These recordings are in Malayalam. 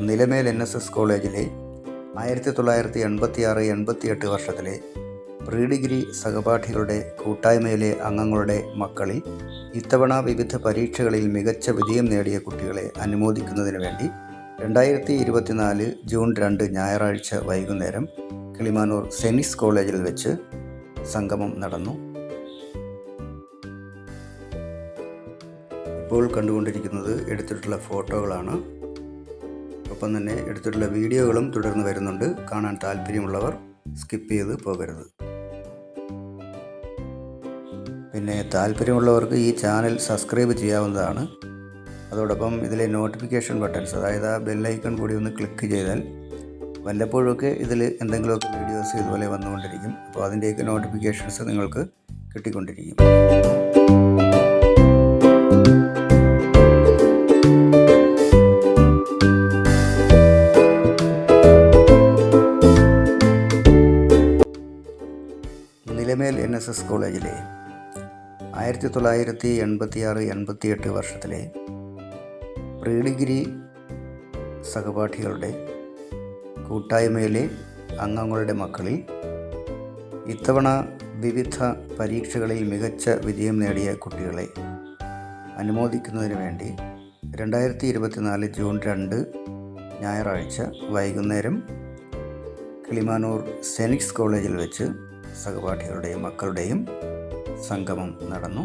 നിലമേൽ എൻ എസ് എസ് കോളേജിലെ ആയിരത്തി തൊള്ളായിരത്തി എൺപത്തി ആറ് എൺപത്തി എട്ട് വർഷത്തിലെ പ്രീ ഡിഗ്രി സഹപാഠികളുടെ കൂട്ടായ്മയിലെ അംഗങ്ങളുടെ മക്കളിൽ ഇത്തവണ വിവിധ പരീക്ഷകളിൽ മികച്ച വിജയം നേടിയ കുട്ടികളെ അനുമോദിക്കുന്നതിന് വേണ്ടി രണ്ടായിരത്തി ഇരുപത്തിനാല് ജൂൺ രണ്ട് ഞായറാഴ്ച വൈകുന്നേരം കിളിമാനൂർ സെനിസ് കോളേജിൽ വെച്ച് സംഗമം നടന്നു. ഇപ്പോൾ കണ്ടുകൊണ്ടിരിക്കുന്നത് എടുത്തിട്ടുള്ള ഫോട്ടോകളാണ്. ഒപ്പം തന്നെ എടുത്തിട്ടുള്ള വീഡിയോകളും തുടർന്ന് വരുന്നുണ്ട്. കാണാൻ താല്പര്യമുള്ളവർ സ്കിപ്പ് ചെയ്ത് പോകരുത്. പിന്നെ താല്പര്യമുള്ളവർക്ക് ഈ ചാനൽ സബ്സ്ക്രൈബ് ചെയ്യാവുന്നതാണ്. അതോടൊപ്പം ഇതിലെ നോട്ടിഫിക്കേഷൻ ബട്ടൺസ് അതായത് ആ ബെല്ലൈക്കൺ കൂടി ഒന്ന് ക്ലിക്ക് ചെയ്താൽ വല്ലപ്പോഴൊക്കെ ഇതിൽ എന്തെങ്കിലുമൊക്കെ വീഡിയോസ് ഇതുപോലെ വന്നുകൊണ്ടിരിക്കും. അപ്പോൾ അതിന്റെയൊക്കെ നോട്ടിഫിക്കേഷൻസ് നിങ്ങൾക്ക് കിട്ടിക്കൊണ്ടിരിക്കും. എസ് കോളേജിലെ ആയിരത്തി തൊള്ളായിരത്തി എൺപത്തി ആറ് എൺപത്തി എട്ട് വർഷത്തിലെ പ്രീ ഡിഗ്രി സഹപാഠികളുടെ കൂട്ടായ്മയിലെ അംഗങ്ങളുടെ മക്കളിൽ ഇത്തവണ വിവിധ പരീക്ഷകളിൽ മികച്ച വിജയം നേടിയ കുട്ടികളെ അനുമോദിക്കുന്നതിന് വേണ്ടി രണ്ടായിരത്തി ഇരുപത്തിനാല് ജൂൺ രണ്ട് ഞായറാഴ്ച വൈകുന്നേരം കിളിമാനൂർ സെനിക്സ് കോളേജിൽ വെച്ച് സഹപാഠികളുടെയും മക്കളുടെയും സംഗമം നടന്നു.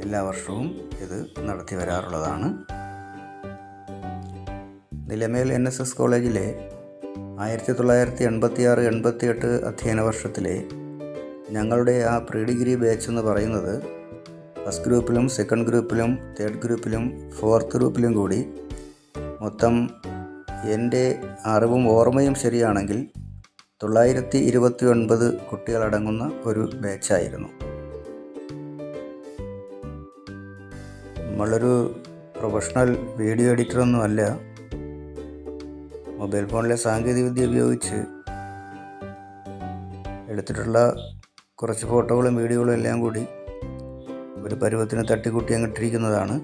എല്ലാ വർഷവും ഇത് നടത്തി വരാറുള്ളതാണ്. നിലമേൽ എൻ എസ് എസ് കോളേജിലെ ആയിരത്തി തൊള്ളായിരത്തി എൺപത്തി ആറ് എൺപത്തി എട്ട് അധ്യയന വർഷത്തിലെ ഞങ്ങളുടെ ആ പ്രീ ഡിഗ്രി ബാച്ച് എന്ന് പറയുന്നത് ഫസ്റ്റ് ഗ്രൂപ്പിലും സെക്കൻഡ് ഗ്രൂപ്പിലും തേർഡ് ഗ്രൂപ്പിലും ഫോർത്ത് ഗ്രൂപ്പിലും കൂടി മൊത്തം എന്റെ അറിവും ഓർമ്മയും ശരിയാണെങ്കിൽ തൊള്ളായിരത്തി ഇരുപത്തി ഒൻപത് കുട്ടികളടങ്ങുന്ന ഒരു ബാച്ചായിരുന്നു. നമ്മളൊരു പ്രൊഫഷണൽ വീഡിയോ എഡിറ്ററൊന്നും അല്ല മൊബൈൽ ഫോണിലെ സാങ്കേതികവിദ്യ ഉപയോഗിച്ച് എടുത്തിട്ടുള്ള കുറച്ച് ഫോട്ടോകളും വീഡിയോകളും എല്ലാം കൂടി ഒരു പരുവത്തിന് തട്ടിക്കൂട്ടി അങ്ങിട്ടിരിക്കുന്നതാണ്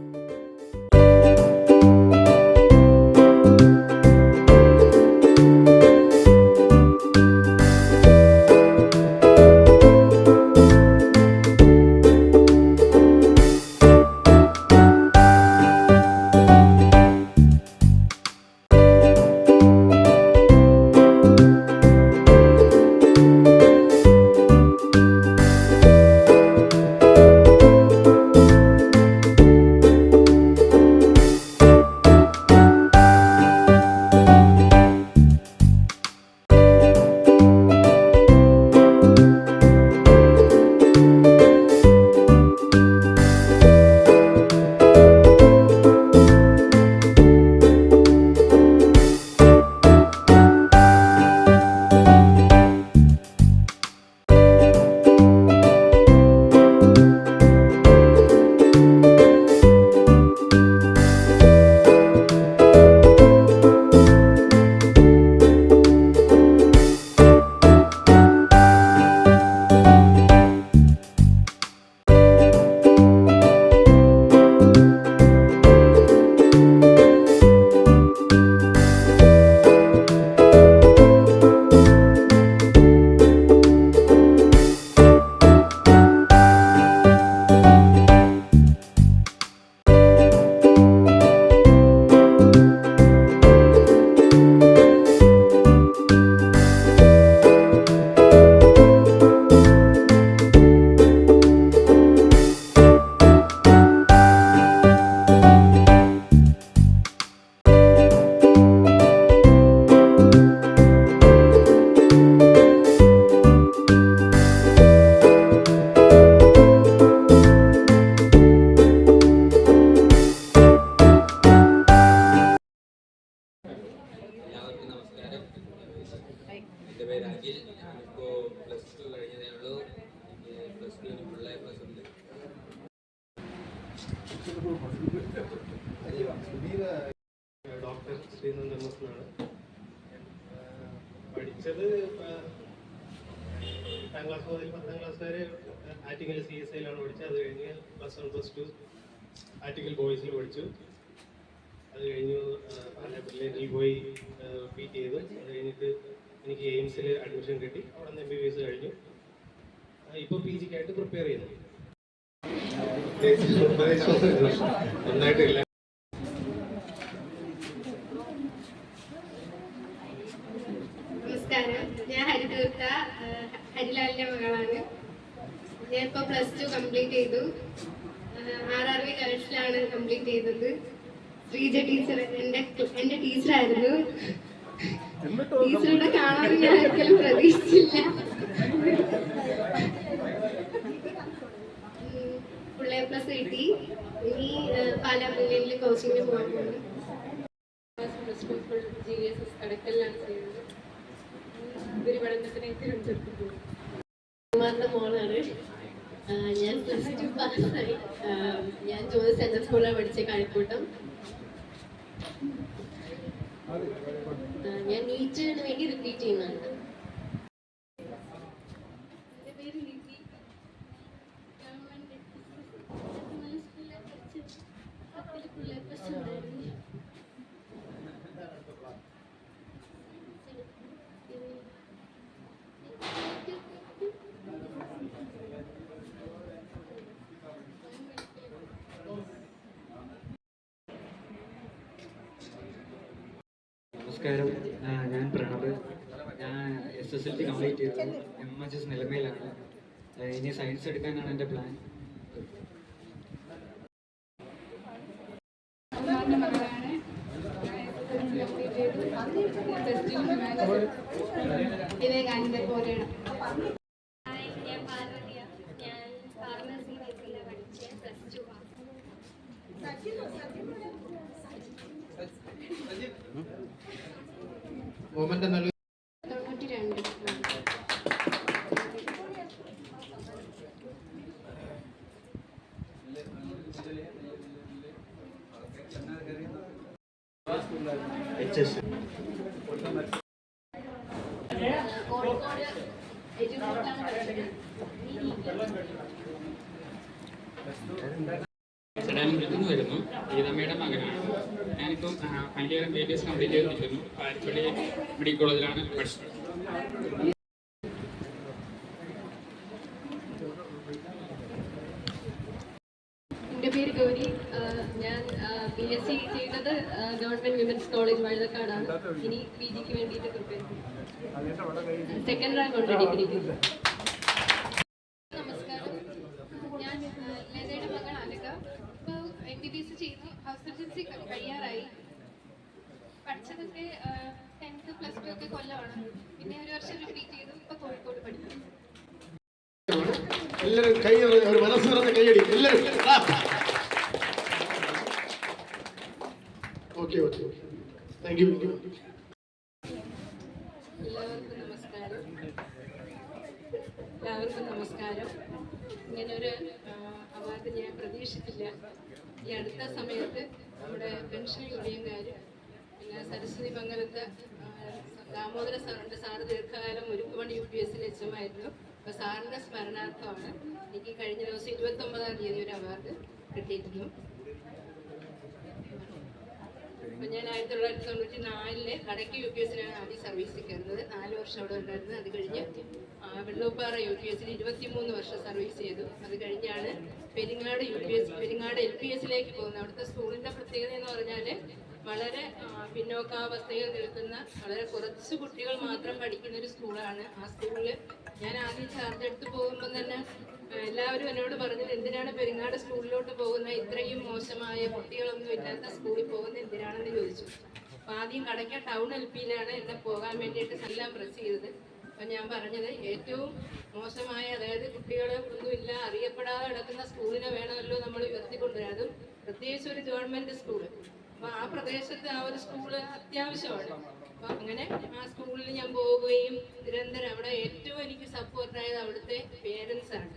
ആറ്റിക്കൽ സി എസ് ഐയിലാണ് പഠിച്ചത്. അത് കഴിഞ്ഞ് plus one plus two Attikkal ബോയ്സിൽ പഠിച്ചു. അത് കഴിഞ്ഞു പി ടി ചെയ്തു. അത് കഴിഞ്ഞിട്ട് എനിക്ക് എയിംസിൽ അഡ്മിഷൻ കിട്ടി. അവിടെ നിന്ന് എം ബി ബി എസ് കഴിഞ്ഞു ഇപ്പോൾ പി ജിക്കായിട്ട് പ്രിപ്പയർ ചെയ്യുന്നു. നന്നായിട്ടില്ല. നമസ്കാരം. ഞാൻ ഹരിതീർത്ഥ ഹരിലാലിന്റെ മകളാണ്. ഞാൻ ഇപ്പോൾ പ്ലസ് ടു കംപ്ലീറ്റ് ചെയ്തു ആർ ആർ വി ഗേൾസിലാണ് കംപ്ലീറ്റ് ചെയ്തത്. ശ്രീജ ടീച്ചർ എന്റെ എന്റെ ടീച്ചറായിരുന്നു ടീച്ചറുടെ കാണാൻ ഞാൻ ഒരിക്കലും പ്രതീക്ഷിച്ചില്ല. ഫുൾ എ പ്ലസ് കിട്ടി. ഇനി പല പാലാ മുന്നിൽ കോച്ചിങ്ങിന് പോകാൻ പോകുന്നു പ്ലസ് ടു ഇപ്പോൾ ജി എസ് എസ് കടക്കലിലാണ് ചെയ്യുന്നത് ഉപരിപഠനത്തിന് തിരുവനന്തപുരത്ത് പോകും ഉമ്മാന്റെ മോളാണ് ആ, ഞാൻ പ്ലസ് ടു പാസ്സായി ആ, ഞാൻ ജോലി സെൻട്രൽ സ്കൂളിലാണ് പഠിച്ച കാണിക്കൂട്ടം ആ, ഞാൻ നീറ്റിന് വേണ്ടി റിപ്പീറ്റ് ചെയ്യുന്നുണ്ട് എന്റെ പേര് ലിപി. ഗവൺമെന്റ് ഗവൺമെന്റ് സ്കൂളിൽ പഠിച്ച് പത്തിൽ full A plus ഉണ്ടായിരുന്നു. നമസ്കാരം. ഞാൻ പ്രണവ് ഞാൻ S S L C complete ചെയ്തു എം എച്ച് എസ് നിലമയിലാണ് ഇനി സയൻസ് എടുക്കാനാണ് എന്റെ പ്ലാൻ ഇതേ വിവേകാനന്ദ പോലെയാണ് ഹായ് ഞാൻ പാർവതിയ ഞാൻ ഫാർമസി ബേസിലാണ് പഠിച്ചത് പ്ലസ് ടു പാസ് മോമന്റെ നല്ല തൊണ്ണൂറ്റി രണ്ട് ചടയമംഗലത്ത് നിന്ന് വരുന്നു. ഗീതമ്മയുടെ മകനാണ്. ഞാനിപ്പം year B B S complete ചെയ്തിരിക്കുന്നു പാരിപ്പള്ളി മെഡിക്കൽ കോളേജിലാണ് പഠിച്ചത് എന്റെ പേര് ഗൗരി ആ, ഞാൻ ബി എസ് സി ചെയ്തത് ആ, ഗവൺമെന്റ് വിമൻസ് കോളേജ് വഴുതക്കാടാണ് ഇനി പി ജിക്ക് വേണ്ടിയിട്ട് പ്രിപ്പയർ ചെയ്യും സെക്കൻഡ് റാങ്ക് ഉണ്ട് ഡിഗ്രിക്ക്. നമസ്കാരം. ഞാൻ ലതയുടെ മകൾ അനക ഇപ്പോൾ എം ബി ബി എസ് ചെയ്യുന്നു. ഹൗസ് സർജൻസി കഴിയാറായി. പഠിച്ചതൊക്കെ ടെൻത്ത് പ്ലസ് ടു ഒക്കെ കൊല്ലമാണ്. പിന്നെ ഒരു വർഷം റിപ്പീറ്റ് ചെയ്തു. ഇപ്പോൾ കോഴിക്കോട് പഠിക്കുന്നു. എല്ലാവരും കൈ ഒരു മനസ്സ് നിറഞ്ഞ കൈയടി എല്ലാവരും ഓക്കെ ഓക്കെ. താങ്ക് യു എല്ലാവർക്കും നമസ്കാരം. എല്ലാവർക്കും നമസ്കാരം. ഇങ്ങനൊരു അവാർഡ് ഞാൻ പ്രതീക്ഷിച്ചില്ല. ഈ അടുത്ത സമയത്ത് നമ്മുടെ പെൻഷൻ യൂണിയൻകാർ പിന്നെ സരസ്വതി മംഗലത്ത് ദാമോദര സാറിന്റെ സാറ് ദീർഘകാലം ഒരുക്കുമണി യു പി എസിൽ ആയിരുന്നു. അപ്പോൾ സ്മരണാർത്ഥമാണ് എനിക്ക് കഴിഞ്ഞ ദിവസം ഇരുപത്തൊമ്പതാം തീയതി ഒരു അവാർഡ് കിട്ടിയിരുന്നു അപ്പം ഞാൻ ആയിരത്തി തൊള്ളായിരത്തി തൊണ്ണൂറ്റി നാലിൽ കടയ്ക്ക് യു പി എസിലാണ് ആദ്യം സർവീസിൽ കയറുന്നത്. നാല് വർഷം അവിടെ ഉണ്ടായിരുന്നു. അത് കഴിഞ്ഞ് വെള്ളൂപ്പാറ യു പി എസിൽ ഇരുപത്തിമൂന്ന് വർഷം സർവീസ് ചെയ്തു. അത് കഴിഞ്ഞാണ് Peringad U P S Peringad L P എസിലേക്ക് പോകുന്നത്. അവിടുത്തെ സ്കൂളിന്റെ പ്രത്യേകത എന്ന് പറഞ്ഞാൽ വളരെ പിന്നോക്കാവസ്ഥയിൽ നിൽക്കുന്ന വളരെ കുറച്ച് കുട്ടികൾ മാത്രം പഠിക്കുന്ന ഒരു സ്കൂളാണ് ആ സ്കൂളിൽ ഞാൻ ആദ്യം ചാർജ് എടുത്ത് പോകുമ്പോൾ തന്നെ എല്ലാവരും എന്നോട് പറഞ്ഞത് എന്തിനാണ് പെരിങ്ങാട് സ്കൂളിലോട്ട് പോകുന്ന ഇത്രയും മോശമായ കുട്ടികളൊന്നും ഇല്ലാത്ത സ്കൂളിൽ പോകുന്ന എന്തിനാണെന്ന് ചോദിച്ചു. അപ്പൊ ആദ്യം കടയ്ക്ക ടൗൺ എൽ പിയിലാണ് എന്നെ പോകാൻ വേണ്ടിയിട്ട് എല്ലാം പ്രസ് ചെയ്തത്. അപ്പൊ ഞാൻ പറഞ്ഞത് ഏറ്റവും മോശമായ അതായത് കുട്ടികൾ ഒന്നുമില്ല അറിയപ്പെടാതെ കിടക്കുന്ന സ്കൂളിനെ വേണമല്ലോ നമ്മൾ ഉയർത്തിക്കൊണ്ടുവരാൻ അതും പ്രത്യേകിച്ച് ഒരു ഗവൺമെന്റ് സ്കൂൾ. അപ്പൊ ആ പ്രദേശത്ത് ആ ഒരു സ്കൂൾ അത്യാവശ്യമാണ്. അപ്പൊ അങ്ങനെ ആ സ്കൂളിൽ ഞാൻ പോവുകയും നിരന്തരം അവിടെ ഏറ്റവും എനിക്ക് സപ്പോർട്ടായത് അവിടുത്തെ ആണ്.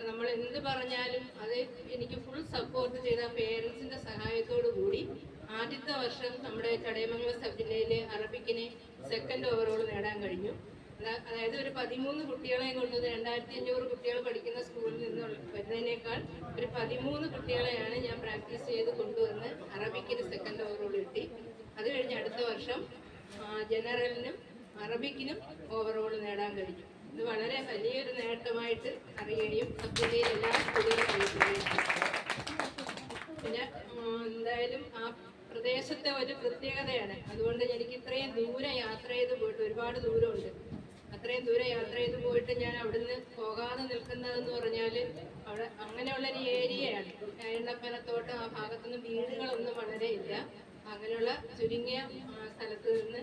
നമ്മൾ എന്ത് പറഞ്ഞാലും അത് എനിക്ക് ഫുൾ സപ്പോർട്ട് ചെയ്ത പേരൻസിന്റെ സഹായത്തോടു കൂടി ആദ്യത്തെ വർഷം നമ്മുടെ ചടയമംഗലം സബ് ജില്ലയിലെ അറബിക്കിന് സെക്കൻഡ് ഓവറോൾ നേടാൻ കഴിഞ്ഞു. അതായത് ഒരു പതിമൂന്ന് കുട്ടികളെ കൊണ്ടുവന്ന് രണ്ടായിരത്തി അഞ്ഞൂറ് കുട്ടികൾ പഠിക്കുന്ന സ്കൂളിൽ നിന്ന് വരുന്നതിനേക്കാൾ ഒരു പതിമൂന്ന് കുട്ടികളെയാണ് ഞാൻ പ്രാക്ടീസ് ചെയ്ത് കൊണ്ടുവന്ന് അറബിക്കിന് സെക്കൻഡ് ഓവറോൾ കിട്ടി. അത് കഴിഞ്ഞ് അടുത്ത വർഷം ജനറലിനും അറബിക്കിനും ഓവറോൾ നേടാൻ കഴിഞ്ഞു. ഇത് വളരെ വലിയൊരു നേട്ടമായിട്ട് അറിയുകയും ജില്ലയിൽ എല്ലാ സ്കൂളുകളും പിന്നെ എന്തായാലും ആ പ്രദേശത്തെ ഒരു പ്രത്യേകതയാണ്. അതുകൊണ്ട് എനിക്ക് ഇത്രയും ദൂരം യാത്ര ചെയ്ത് പോയിട്ട് ഒരുപാട് ദൂരമുണ്ട്. അത്രയും ദൂരം യാത്ര ചെയ്ത് പോയിട്ട് ഞാൻ അവിടുന്ന് പോകാതെ നിൽക്കുന്നതെന്ന് പറഞ്ഞാൽ അവിടെ അങ്ങനെയുള്ളൊരു ഏരിയയാണ്. എണ്ണപ്പനത്തോട്ടം ആ ഭാഗത്തൊന്നും വീടുകളൊന്നും വളരെ ഇല്ല. അങ്ങനെയുള്ള ചുരുങ്ങിയ സ്ഥലത്ത് നിന്ന്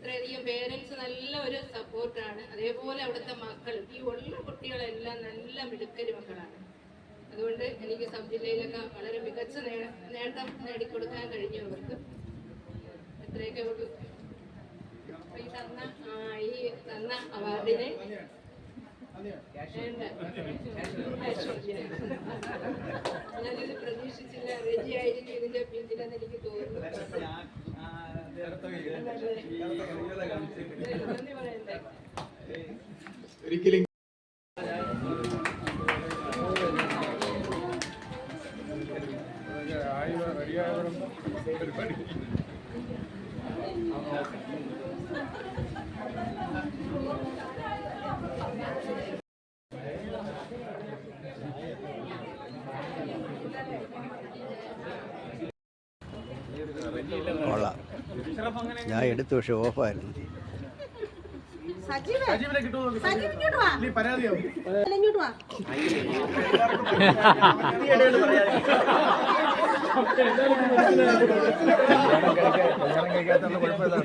ഇത്രയധികം പേരൻസ് നല്ല ഒരു സപ്പോർട്ടാണ് അതേപോലെ അവിടുത്തെ മക്കൾ ഈ ഉള്ള കുട്ടികളെല്ലാം നല്ല മിടുക്കര് മക്കളാണ്. അതുകൊണ്ട് എനിക്ക് സബ് ജില്ലയിലൊക്കെ വളരെ മികച്ച നേട്ടം നേടിക്കൊടുക്കാൻ കഴിഞ്ഞു അവർക്ക്. എത്രയൊക്കെ ഈ തന്ന ഈ തന്ന അവാർഡിനെ. ഞാനിത് പ്രതീക്ഷിച്ചില്ല. റെജി ആയിരിക്കും ഇതിന്റെ പിന്നിലെന്ന് എനിക്ക് തോന്നുന്നു. ഒരിക്കലും ഞാൻ എടുത്തു പക്ഷെ ഓഫായിരുന്നു. സജീവനെ കിട്ടുമോ പരാതിയാവും. കല്യാണം കഴിക്കാത്ത കുഴപ്പമില്ല